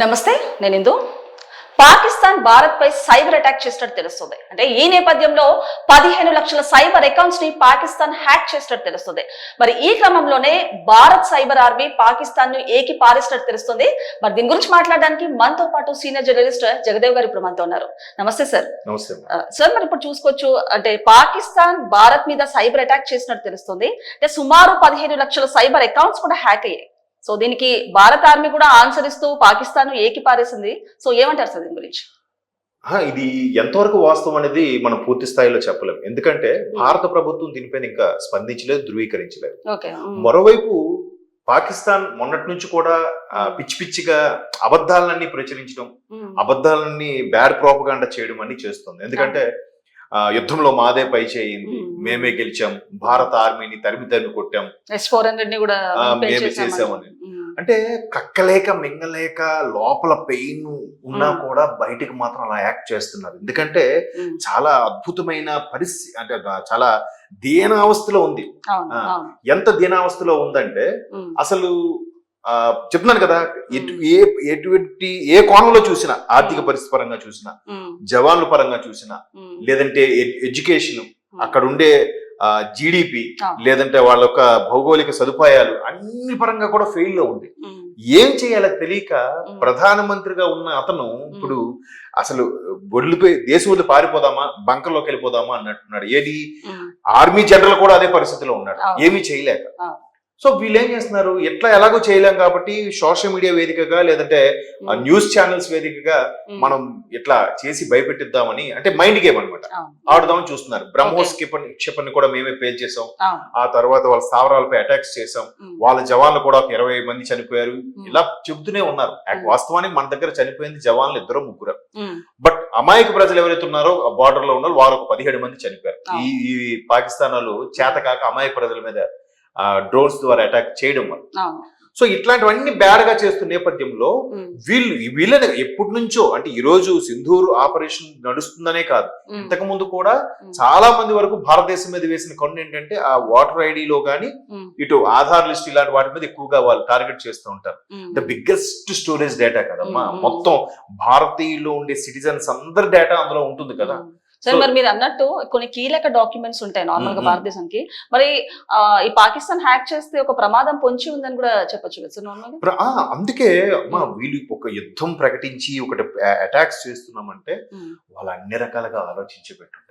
నమస్తే నేను ఇందు. పాకిస్తాన్ భారత్ పై సైబర్ అటాక్ చేసినట్టు తెలుస్తుంది. అంటే ఈ నేపథ్యంలో పదిహేను లక్షల సైబర్ అకౌంట్స్ని పాకిస్తాన్ హ్యాక్ చేసినట్టు తెలుస్తుంది. మరి ఈ క్రమంలోనే భారత్ సైబర్ ఆర్మీ పాకిస్తాన్ను ఏకి పారేసినట్టు తెలుస్తుంది. మరి దీని గురించి మాట్లాడడానికి మనతో పాటు సీనియర్ జర్నలిస్ట్ జగదేవ్ గారు ఇప్పుడు మనతో ఉన్నారు. నమస్తే సార్. సార్ మరి ఇప్పుడు చూసుకోవచ్చు అంటే పాకిస్తాన్ భారత్ మీద సైబర్ అటాక్ చేసినట్టు తెలుస్తుంది. అంటే సుమారు పదిహేను లక్షల సైబర్ అకౌంట్స్ కూడా హ్యాక్ అయ్యాయి. సో దీనికి భారత ఆర్మీ కూడా ఆన్సర్ ఇస్తూ పాకిస్తాన్ ఏకి పారేసింది సో ఏమంటారు సార్ దీని గురించి? ఇది ఎంతవరకు వాస్తవం అనేది మనం పూర్తి స్థాయిలో చెప్పలేం. ఎందుకంటే భారత ప్రభుత్వం దీనిపైన ఇంకా స్పందించలేదు ధృవీకరించలేదు. మరోవైపు పాకిస్తాన్ మొన్నటి నుంచి కూడా పిచ్చి పిచ్చిగా అబద్ధాలన్నీ ప్రచురించడం అబద్ధాలన్నీ బ్యాడ్ ప్రోపగాండా చేయడం అన్ని చేస్తుంది. ఎందుకంటే యుద్ధంలో మాదే పై చేయింది. మ్మ్. గెలిచాం. భారత ఆర్మీని తరిమి తరిమి కొట్టాం. కూడా మేమే. ఉమ్, అంటే కక్కలేక మింగలేక లోపల పెయిన్ ఉన్నా. కూడా బయటికి మాత్రం అలా యాక్ట్ చేస్తున్నారు. ఎందుకంటే చాలా అద్భుతమైన పరిస్థితి అంటే చాలా దీనావస్థలో ఉంది. ఎంత దీనావస్థలో ఉందంటే అసలు చెప్తున్నాను కదా ఎటు ఏ ఎటువంటి ఏ కోణంలో చూసినా ఆర్థిక పరిస్థితి పరంగా చూసినా జవాన్ల పరంగా చూసినా లేదంటే ఎడ్యుకేషన్ అక్కడ ఉండే జీడిపి. లేదంటే వాళ్ళ యొక్క భౌగోళిక సదుపాయాలు అన్ని పరంగా కూడా ఫెయిల్లో ఉంది ఏం చేయాలో తెలియక. ప్రధానమంత్రిగా ఉన్న అతను ఇప్పుడు అసలు ఒళ్ళిపోయి దేశం వదిలి పారిపోదామా బంకర్లోకి వెళ్ళిపోదామా అన్నట్టున్నాడు. ఏది? ఆర్మీ జనరల్ కూడా అదే పరిస్థితిలో ఉన్నాడు. ఏమీ చేయలేక. సో వీళ్ళు ఏం చేస్తున్నారు? ఎట్లా ఎలాగో చేయలేం కాబట్టి సోషల్ మీడియా వేదికగా లేదంటే న్యూస్ ఛానల్స్ వేదికగా మనం ఇట్లా చేసి భయపెట్టిద్దామని అంటే మైండ్ గేమ్ అనమాట ఆడుదామని చూస్తున్నారు. బ్రహ్మోస్ క్షిపణి క్షిపణి కూడా మేమే పేల్ చేసాం. ఆ తర్వాత వాళ్ళ స్థావరాలపై అటాక్స్ చేసాం. వాళ్ళ జవాన్లు కూడా ఒక ఇరవై మంది చనిపోయారు. ఇలా చెబుతూనే ఉన్నారు. వాస్తవానికి మన దగ్గర చనిపోయింది జవాన్లు ఇద్దరు ముగ్గురు. బట్ అమాయక ప్రజలు ఎవరైతే ఉన్నారో బార్డర్లో ఉన్నారు వారు ఒక పదిహేడు మంది చనిపోయారు. ఈ పాకిస్తాన్ వాళ్ళు చేతకాక అమాయక ప్రజల మీద డ్రోన్స్ ద్వారా అటాక్ చేయడం వల్ల. సో ఇట్లాంటివన్నీ బ్యాడ్గా చేస్తున్న నేపథ్యంలో వీళ్ళు వీళ్ళని ఎప్పటి నుంచో అంటే ఈ రోజు సింధూర్ ఆపరేషన్ నడుస్తుందనే కాదు. ఇంతకు ముందు కూడా చాలా మంది వరకు భారతదేశం మీద వేసిన కన్ను ఏంటంటే ఆ వాటర్ ఐడిలో గానీ ఇటు ఆధార్ లిస్ట్ ఇలాంటి వాటి మీద ఎక్కువగా వాళ్ళు టార్గెట్ చేస్తూ ఉంటారు. ద బిగ్గెస్ట్ స్టోరేజ్ డేటా కదమ్మా. మ్మ్. మొత్తం భారతీయులు ఉండే సిటిజన్స్ అందరి డేటా అందులో ఉంటుంది కదా. సరే మరి మీరు అన్నట్టు కొన్ని కీలక డాక్యుమెంట్స్ ఉంటాయి నార్మల్గా. భారతదేశానికి మరి ఈ పాకిస్తాన్ హ్యాక్ చేస్తే ఒక ప్రమాదం పొంచి ఉందని కూడా చెప్పొచ్చు కదా సార్ అందుకే అమ్మా మ్మ్. వీళ్ళు ఒక యుద్ధం ప్రకటించి ఒకటి అటాక్స్ చేస్తున్నామంటే వాళ్ళు అన్ని రకాలుగా ఆలోచించి అవును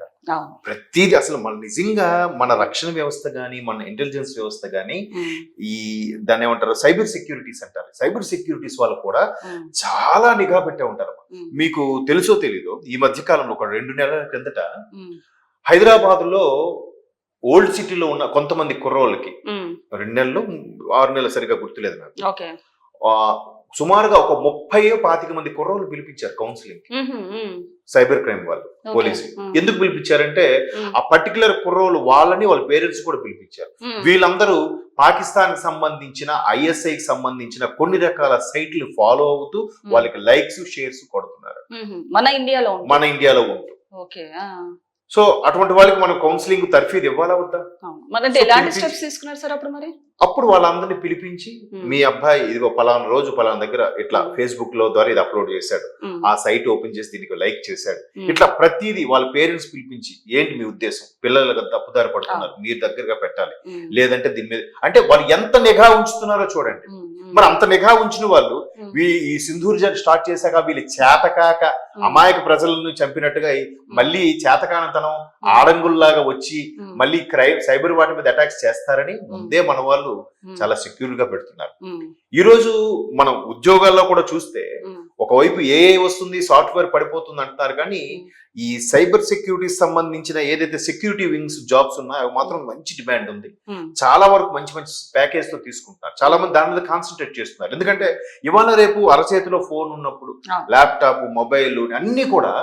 ప్రతిదీ అసలు మన నిజంగా మన రక్షణ వ్యవస్థ గానీ మన ఇంటెలిజెన్స్ వ్యవస్థ గానీ ఉమ్, ఈ దాన్ని ఏమంటారు? సైబర్ సెక్యూరిటీస్ అంటారు. సైబర్ సెక్యూరిటీస్ వాళ్ళు కూడా చాలా నిఘా పెట్టే ఉంటారు మీకు తెలుసో తెలీదో ఈ మధ్య కాలంలో ఒక రెండు నెలల క్రిందట హైదరాబాద్లో ఓల్డ్ సిటీలో ఉన్న కొంతమంది కుర్రోళ్ళకి రెండు నెలలు ఆరు నెలలు సరిగా గుర్తులేదు నాకు. సుమారుగా ఒక ముప్పై పాతిక మంది కుర్రోళ్ళు పిలిపించారు కౌన్సిలింగ్ సైబర్ క్రైమ్ వాళ్ళు. పోలీసు ఎందుకు పిలిపించారంటే ఆ పర్టికులర్ కుర్రోళ్ళు వాళ్ళని వాళ్ళ పేరెంట్స్ కూడా పిలిపించారు. వీళ్ళందరూ పాకిస్తాన్కి సంబంధించిన ఐఎస్ఐ కి సంబంధించిన కొన్ని రకాల సైట్లు ఫాలో అవుతూ వాళ్ళకి లైక్స్ షేర్స్ కొడుతున్నారు. మన ఇండియాలో మన ఇండియాలో ఉంటూ ఓకే ఆ, సో అటువంటి వాళ్ళకి మనం కౌన్సిలింగ్ తర్ఫీదు ఇవ్వాలా వద్దా? ఎలాంటి స్టెప్స్ తీసుకున్నారు సార్ అప్పుడు మరి? అప్పుడు వాళ్ళందరినీ పిలిపించి ఉమ్, మీ అబ్బాయి ఇదిగో పలానా రోజు పలానా దగ్గర ఇట్లా. ఫేస్బుక్లో ద్వారా ఇది అప్లోడ్ చేశాడు. ఉమ్, ఆ సైట్ ఓపెన్ చేసి దీనికి లైక్ చేశాడు. ఇట్లా ప్రతిదీ వాళ్ళ పేరెంట్స్ పిలిపించి ఏంటి మీ ఉద్దేశం? పిల్లలకు తప్పుదారి పడుతున్నారు. మీరు దగ్గరగా పెట్టాలి. లేదంటే దీని మీద అంటే వాళ్ళు ఎంత నిఘా ఉంచుతున్నారో చూడండి. మరి అంత నిఘా ఉంచిన వాళ్ళు ఈ సింధూర్ జన్ స్టార్ట్ చేశాక వీళ్ళు చేతకాక అమాయక ప్రజలను చంపినట్టుగా మళ్ళీ చేతకానతనం ఆడంగుల్లాగా వచ్చి మళ్ళీ క్రైమ్ సైబర్ వాటి మీద అటాక్స్ చేస్తారని ముందే మన వాళ్ళు చాలా సెక్యూర్గా పెడుతున్నారు. ఈ రోజు మనం ఉద్యోగాల్లో కూడా చూస్తే ఒకవైపు ఏ వస్తుంది సాఫ్ట్వేర్ పడిపోతుంది అంటున్నారు కానీ. ఈ సైబర్ సెక్యూరిటీ సంబంధించిన ఏదైతే సెక్యూరిటీ వింగ్స్ జాబ్స్ ఉన్నాయో అవి మాత్రం మంచి డిమాండ్ ఉంది. ఉమ్, చాలా వరకు మంచి మంచి ప్యాకేజ్తో తీసుకుంటున్నారు. చాలా మంది దాని మీద కాన్సన్ట్రేట్ చేస్తున్నారు. ఎందుకంటే ఇవాళ రేపు అరచేతిలో ఫోన్ ఉన్నప్పుడు. ల్యాప్టాప్ మొబైల్ అన్ని కూడా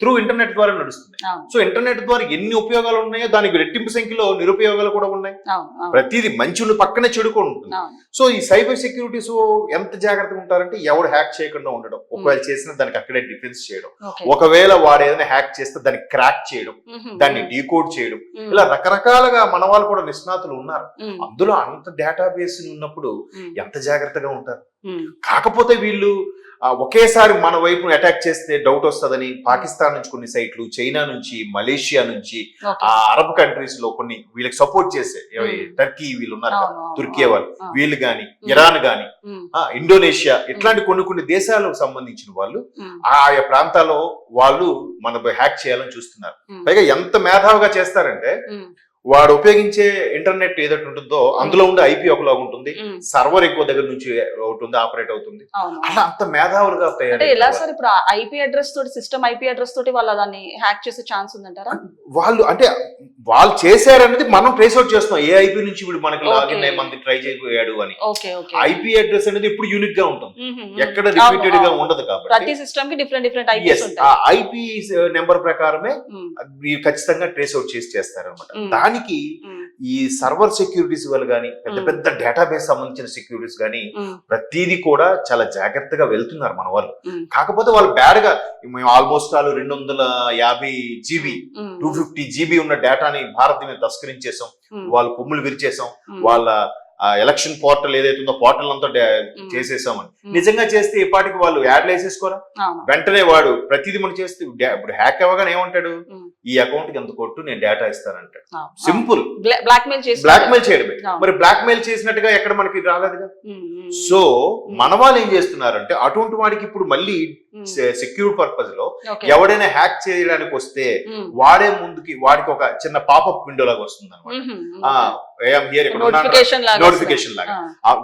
త్రూ ఇంటర్నెట్ ద్వారా అవును, సో ఇంటర్నెట్ ద్వారా ఎన్ని ఉపయోగాలు ఉన్నాయో దానికి రెట్టింపు సంఖ్యలో నిరుపయోగాలు కూడా ఉన్నాయి. ప్రతిదీ మంచి పక్కనే చెడు కూడా ఉంటుంది. సో ఈ సైబర్ సెక్యూరిటీస్ ఎంత జాగ్రత్తగా ఉంటారంటే ఎవడు హ్యాక్ చేయకుండా ఉండడం. ఒకవేళ చేసిన దానికి అక్కడే డిఫెన్స్ చేయడం. ఒకవేళ వాడు ఏదైనా హ్యాక్ చేస్తే దాన్ని క్రాక్ చేయడం దాన్ని డీకోడ్ చేయడం. ఇలా రకరకాలుగా మన వాళ్ళు కూడా నిష్ణాతులు ఉన్నారు. అందులో అంత డేటాబేస్ ఉన్నప్పుడు ఎంత జాగ్రత్తగా ఉంటారు? కాకపోతే వీళ్ళు ఒకేసారి మన వైపు అటాక్ చేస్తే డౌట్ వస్తుందని పాకిస్తాన్ నుంచి కొన్ని సైట్లు చైనా నుంచి మలేషియా నుంచి. ఆ అరబ్ కంట్రీస్లో కొన్ని వీళ్ళకి సపోర్ట్ చేసే ఏవి, Hmm. టర్కీ వీళ్ళు ఉన్నారు తుర్కీ వాళ్ళు. వీళ్ళు గాని ఇరాన్ గాని ఉమ్, ఆ, ఇండోనేషియా ఇట్లాంటి కొన్ని కొన్ని దేశాలకు సంబంధించిన వాళ్ళు ఆయా ప్రాంతాల్లో వాళ్ళు మన హ్యాక్ చేయాలని చూస్తున్నారు. పైగా ఎంత మేధావిగా చేస్తారంటే వాడు ఉపయోగించే ఇంటర్నెట్ ఏదైతే ఉంటుందో అందులో ఉండే ఐపీ ఒకలాగా ఉంటుంది. సర్వర్ ఎక్కువ దగ్గర నుంచి ఉంటుంది ఆపరేట్ అవుతుంది. అలా అంత మేధావులుగా అంటే ఎలా సార్ ఇప్పుడు ఐపీ అడ్రస్ తోటి సిస్టమ్ ఐపీ అడ్రస్ తోటి వాళ్ళ దాన్ని హ్యాక్ చేసే ఛాన్స్ ఉందంటారా? వాళ్ళు అంటే వాళ్ళు చేశారనేది మనం ట్రేస్ అవుట్ చేస్తున్నాం. ఏ ఐపీ నుంచి వీడు మనకి. లాగిన్ అయ్యి మనకి ట్రై చేయబోయాడు అని. ఐపీ అడ్రస్ అనేది ఇప్పుడు యూనిక్గా ఉంటుంది ఎక్కడ రిపీటెడ్గా. ఉండదు కాబట్టి. ప్రతి సిస్టమ్కి డిఫరెంట్ డిఫరెంట్ ఐపీస్ ఆ ఉంటాయి ఐపీ నెంబర్ ప్రకారమే ఖచ్చితంగా ట్రేస్ అవుట్ చేసి చేస్తారనమాట Hmm. దానికి ఈ సర్వర్ సెక్యూరిటీస్ వాళ్ళు కానీ పెద్ద. పెద్ద డేటాబేస్ సంబంధించిన సెక్యూరిటీస్ కానీ ప్రతిదీ కూడా చాలా జాగ్రత్తగా వెళ్తున్నారు మన వాళ్ళు. కాకపోతే వాళ్ళు బ్యాడ్గా మేము ఆల్మోస్ట్ వాళ్ళు రెండు వందల యాభై జీబీ టూ ఫిఫ్టీ జీబీ ఉన్న డేటాని భారత్ మీద తస్కరించేసాం. వాళ్ళు కొమ్ములు విరిచేసాం. వాళ్ళ ఎలక్షన్ పోర్టల్ ఏదైతే ఉందో పోర్టల్ అంతా చేసేసామని. నిజంగా చేస్తే ఇప్పటికి వాళ్ళు యాడ్లు వేసేసుకోరా? వెంటనే వాడు ప్రతిదీ మనం చేస్తే ఇప్పుడు హ్యాక్ అవ్వగానే ఏమంటాడు? ఈ అకౌంట్కి ఎంత కొట్టు నేను డేటా ఇస్తానంటాడు. సింపుల్. బ్లా- బ్లాక్ మెయిల్ చేసి బ్లాక్ మెయిల్ చేయడమే. మరి బ్లాక్ మెయిల్ చేసినట్టుగా ఎక్కడ మనకి రాలేదుగా? సో మన వాళ్ళు ఏం చేస్తున్నారంటే అటువంటి వాడికి ఇప్పుడు మళ్ళీ సెక్యూర్ పర్పస్లో. ఎవడైనా హ్యాక్ చేయడానికి వస్తే వాడే ముందుకి వాడికి ఒక చిన్న పాపప్ విండో లాగా వస్తుంది అనమాట హియర్ ఇక్కడ నోటిఫికేషన్ లాగా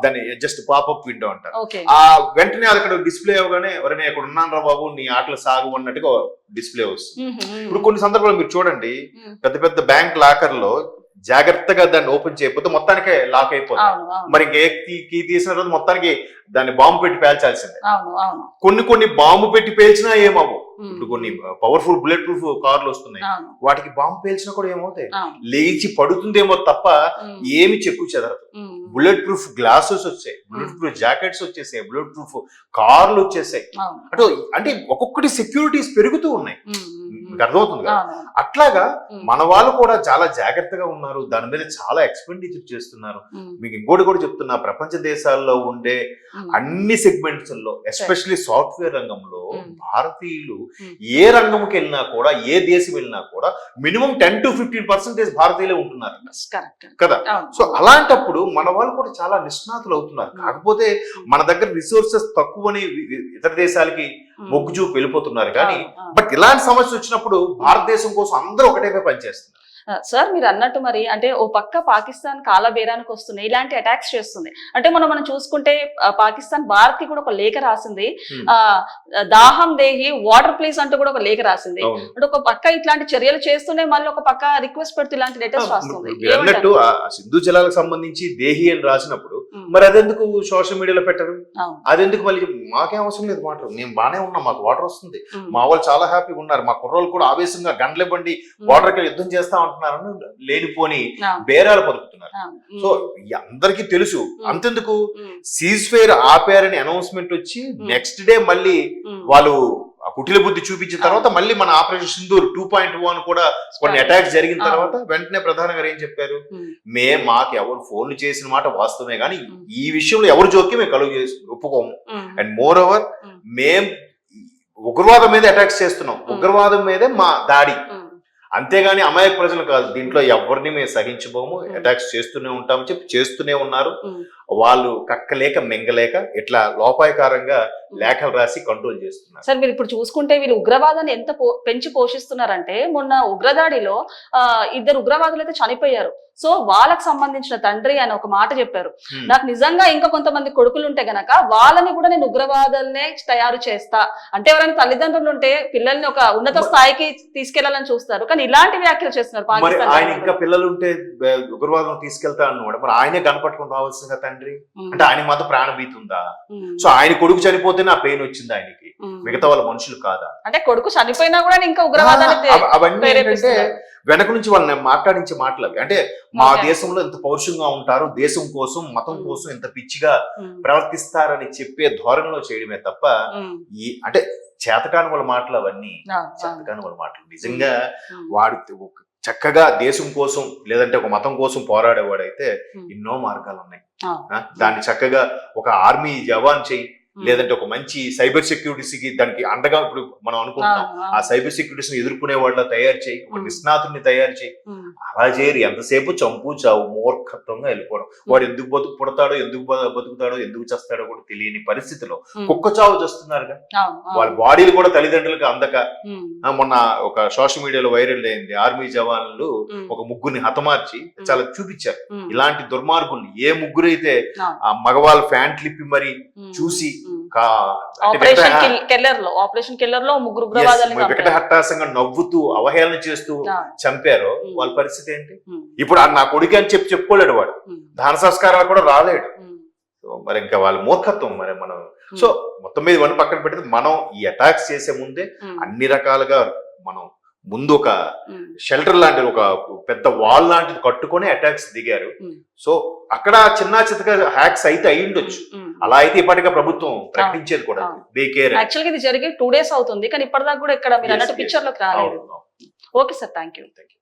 దాన్ని జస్ట్ పాపప్ విండో అంటారు. ఆ, వెంటనే అది అక్కడ డిస్ప్లే అవగానే ఎవరైనా ఇక్కడ ఉన్నాను రా బాబు నీ ఆటలు సాగు అన్నట్టుగా డిస్ప్లే వస్తుంది. ఇప్పుడు కొన్ని సందర్భాలు మీరు చూడండి పెద్ద పెద్ద బ్యాంక్ లాకర్లో జాగ్రత్తగా దాన్ని ఓపెన్ చేయకపోతే మొత్తానికే లాక్ అయిపోతుంది. మరి ఇంకే కీ తీసిన తర్వాత మొత్తానికి దాన్ని బాంబు పెట్టి పేల్చాల్సిందే. కొన్ని కొన్ని బాంబు పెట్టి పేల్చినా ఏమవు ఇప్పుడు కొన్ని పవర్ఫుల్ బుల్లెట్ ప్రూఫ్ కార్లు వస్తున్నాయి. వాటికి బాంబు పేల్చినా కూడా ఏమవుతాయి? లేచి పడుతుందేమో తప్ప ఏమి చెక్కు చెదరదు. బుల్లెట్ ప్రూఫ్ గ్లాసెస్ వచ్చాయి. బుల్లెట్ ప్రూఫ్ జాకెట్స్ వచ్చేసాయి. బుల్లెట్ ప్రూఫ్ కార్లు వచ్చేసాయి. అంటే అంటే ఒక్కొక్కటి సెక్యూరిటీస్ పెరుగుతూ ఉన్నాయి. మీకు అర్థమవుతుంది కదా? అట్లాగా మన వాళ్ళు కూడా చాలా జాగ్రత్తగా ఉన్నారు. దాని మీద చాలా ఎక్స్పెండిచర్ చేస్తున్నారు. మీకు ఇంకోటి కూడా చెప్తున్నా. ప్రపంచ దేశాల్లో ఉండే అన్ని సెగ్మెంట్స్లో ఎస్పెషల్లీ సాఫ్ట్వేర్ రంగంలో. భారతీయులు. ఏ రంగంకి వెళ్ళినా కూడా ఏ దేశం వెళ్ళినా కూడా minimum ten to fifteen percentage భారతీయులే ఉంటున్నారు. కదా? సో అలాంటప్పుడు మన వాళ్ళు కూడా చాలా నిష్ణాతులు అవుతున్నారు. కాకపోతే మన దగ్గర రిసోర్సెస్ తక్కువని ఇతర దేశాలకి మొగ్గు చూపు వెళ్ళిపోతున్నారు కానీ. బట్ ఇలాంటి సమస్య వచ్చినప్పుడు భారతదేశం కోసం అందరూ ఒకటే పనిచేస్తున్నారు సార్ మీరు అన్నట్టు మరి అంటే ఓ పక్క పాకిస్తాన్ కాలబేరానికి వస్తుంది ఇలాంటి అటాక్స్ చేస్తుంది. అంటే మనం మనం చూసుకుంటే పాకిస్తాన్ భారత్కి కూడా ఒక లేఖ రాసింది. ఆ దాహం దేహి వాటర్ ప్లీజ్ అంటూ కూడా ఒక లేఖ రాసింది. అంటే ఒక పక్క ఇట్లాంటి చర్యలు చేస్తూనే మళ్ళీ ఒక పక్క రిక్వెస్ట్ పెడుతూ ఇలాంటి లెటర్స్ రాస్తుంది. అన్నట్టు ఆ సింధు జలాలకు సంబంధించి దేహి అని రాసినప్పుడు మరి అదెందుకు సోషల్ మీడియాలో పెట్టరు. అదెందుకు మళ్ళీ మాకేం అవసరం లేదు వాటర్ నేను బానే ఉన్నా మాకు వాటర్ వస్తుంది. మా వాళ్ళు చాలా హ్యాపీగా ఉన్నారు. మా కుర్రోళ్ళు కూడా ఆవేశంగా గంటలు ఇవ్వండి ఉమ్, బార్డర్కి యుద్ధం చేస్తా ఉంటున్నారని లేనిపోని బేరాలు పలుకుతున్నారు. సో అందరికీ తెలుసు. అంతెందుకు? సీజ్ ఫైర్ ఆపారని అనౌన్స్మెంట్ వచ్చి నెక్స్ట్ డే మళ్ళీ వాళ్ళు కుటిల బుద్ధి చూపించిన తర్వాత మళ్ళీ మన operation Sindoor two point one కూడా కొన్ని అటాక్స్ జరిగిన. తర్వాత వెంటనే ప్రధాని గారు ఏం చెప్పారు? మే మాకు ఎవరు ఫోన్లు చేసిన మాట వాస్తవమే కానీ. ఈ విషయంలో ఎవరు జోక్యం మేము కలుగు ఒప్పుకోము. And more over. మేం ఉగ్రవాదం మీద అటాక్స్ చేస్తున్నాం. ఉగ్రవాదం మీదే మా దాడి. అంతేగాని అమాయక ప్రజలు కాదు దీంట్లో ఎవరిని మేము సహించబోము. అటాక్స్ చేస్తూనే ఉంటామని చెప్పి చేస్తూనే ఉన్నారు వాళ్ళు కక్కలేక మింగలేక ఇట్లా లోపాయకారంగా లేఖలు రాసి కంట్రోల్ చేస్తున్నారు. సార్ మీరు ఇప్పుడు చూసుకుంటే వీళ్ళు ఉగ్రవాదాన్ని ఎంత పెంచి పోషిస్తున్నారంటే మొన్న ఉగ్రదాడిలో ఆ, ఇద్దరు ఉగ్రవాదులు అయితే చనిపోయారు. సో వాళ్ళకి సంబంధించిన తండ్రి అని ఒక మాట చెప్పారు. నాకు నిజంగా ఇంకా కొంతమంది కొడుకులు ఉంటే గనక వాళ్ళని కూడా నేను ఉగ్రవాదులనే తయారు చేస్తా. అంటే ఎవరైనా తల్లిదండ్రులు ఉంటే పిల్లల్ని ఒక ఉన్నత స్థాయికి తీసుకెళ్ళాలని చూస్తారు. కానీ ఇలాంటి వ్యాఖ్యలు చేస్తున్నారు ఆయన ఇంకా. పిల్లలు ఉంటే ఉగ్రవాదం తీసుకెళ్తా అన్నవాడు మరి ఆయనే కనపట్టుకుని రావాల్సిందిగా తండ్రి ఉమ్, అంటే ఆయన మాత్రం ప్రాణభీతి ఉందా? సో ఆయన కొడుకు చనిపోతేనే ఆ పెయిన్ వచ్చింది ఆయనకి. మిగతా వాళ్ళ మనుషులు కాదా? అంటే కొడుకు చనిపోయినా కూడా ఇంకా ఉగ్రవాదాన్ని అవ- అవన్నీ ఏంటంటే. వెనక నుంచి వాళ్ళని మాట్లాడించే మాటలు అవి అంటే మా. దేశంలో ఎంత పౌరుషంగా ఉంటారు దేశం కోసం మతం. కోసం ఎంత పిచ్చిగా ప్రవర్తిస్తారని చెప్పే ధోరణిలో చేయడమే తప్ప ఈ అంటే చేతకాని వాళ్ళ మాటలు అవన్నీ చేతకాని వాళ్ళ మాటలు. నిజంగా వాడు ఒక చక్కగా దేశం కోసం లేదంటే ఒక మతం కోసం పోరాడేవాడైతే. ఎన్నో మార్గాలు ఉన్నాయి దాన్ని చక్కగా ఒక ఆర్మీ జవాన్ చెయ్యి లేదంటే ఒక మంచి సైబర్ సెక్యూరిటీకి దానికి అండగా ఇప్పుడు మనం అనుకుంటాం. ఆ సైబర్ సెక్యూరిటీస్ ఎదుర్కొనే వాళ్ళ తయారు చేయి ఒక. నిష్ణాతుని తయారు చేయి. అలా చేయరు. ఎంతసేపు చంపు చావు మూర్ఖత్వంగా వెళ్ళిపోవడం. వాడు ఎందుకు బతు పుడతాడో ఎందుకు బతుకుతాడో ఎందుకు చేస్తాడో కూడా తెలియని పరిస్థితిలో కుక్క చావు చేస్తున్నారుగా. వాళ్ళ బాడీలు కూడా తల్లిదండ్రులకు అందక. మొన్న ఒక సోషల్ మీడియాలో వైరల్ అయింది. ఆర్మీ జవాన్లు ఒక ముగ్గురిని హతమార్చి చాలా చూపించారు. ఇలాంటి దుర్మార్గుల్ని ఏ ముగ్గురు అయితే ఆ మగవాళ్ళ ఫ్యాంట్ లిప్పి మరి చూసి ఆపరేషన్ కిల్లర్లో ముగ్గురు. హట్టాసంగా నవ్వుతూ అవహేళన చేస్తూ చంపారో. వాళ్ళ పరిస్థితి ఏంటి? ఇప్పుడు నా కొడుకు అని చెప్పి చెప్పుకోలేడు వాడు. దాన సంస్కారాలు కూడా రాలేడు. మరి ఇంకా వాళ్ళ మూర్ఖత్వం మరి మనం. సో మొత్తం మీద ఇవన్నీ పక్కన పెడితే మనం ఈ అటాక్స్ చేసే ముందే అన్ని రకాలుగా మనం ముందు ఒక షెల్టర్ లాంటిది ఒక పెద్ద వాల్ లాంటిది కట్టుకొని అటాక్స్ దిగారు. సో అక్కడ చిన్న చితక హ్యాక్స్ అయితే అయి ఉండొచ్చు. అలా అయితే ఇప్పటికే ప్రభుత్వం ప్రకటించేది కూడా అవును. దే కేర్ యాక్చువల్గా ఇది జరిగి టూ డేస్ అవుతుంది కానీ ఇప్పటిదాకా కూడా ఇక్కడ మీరు అన్నట్టు. పిక్చర్లోకి రాలేదు okay sir thank you Thank you.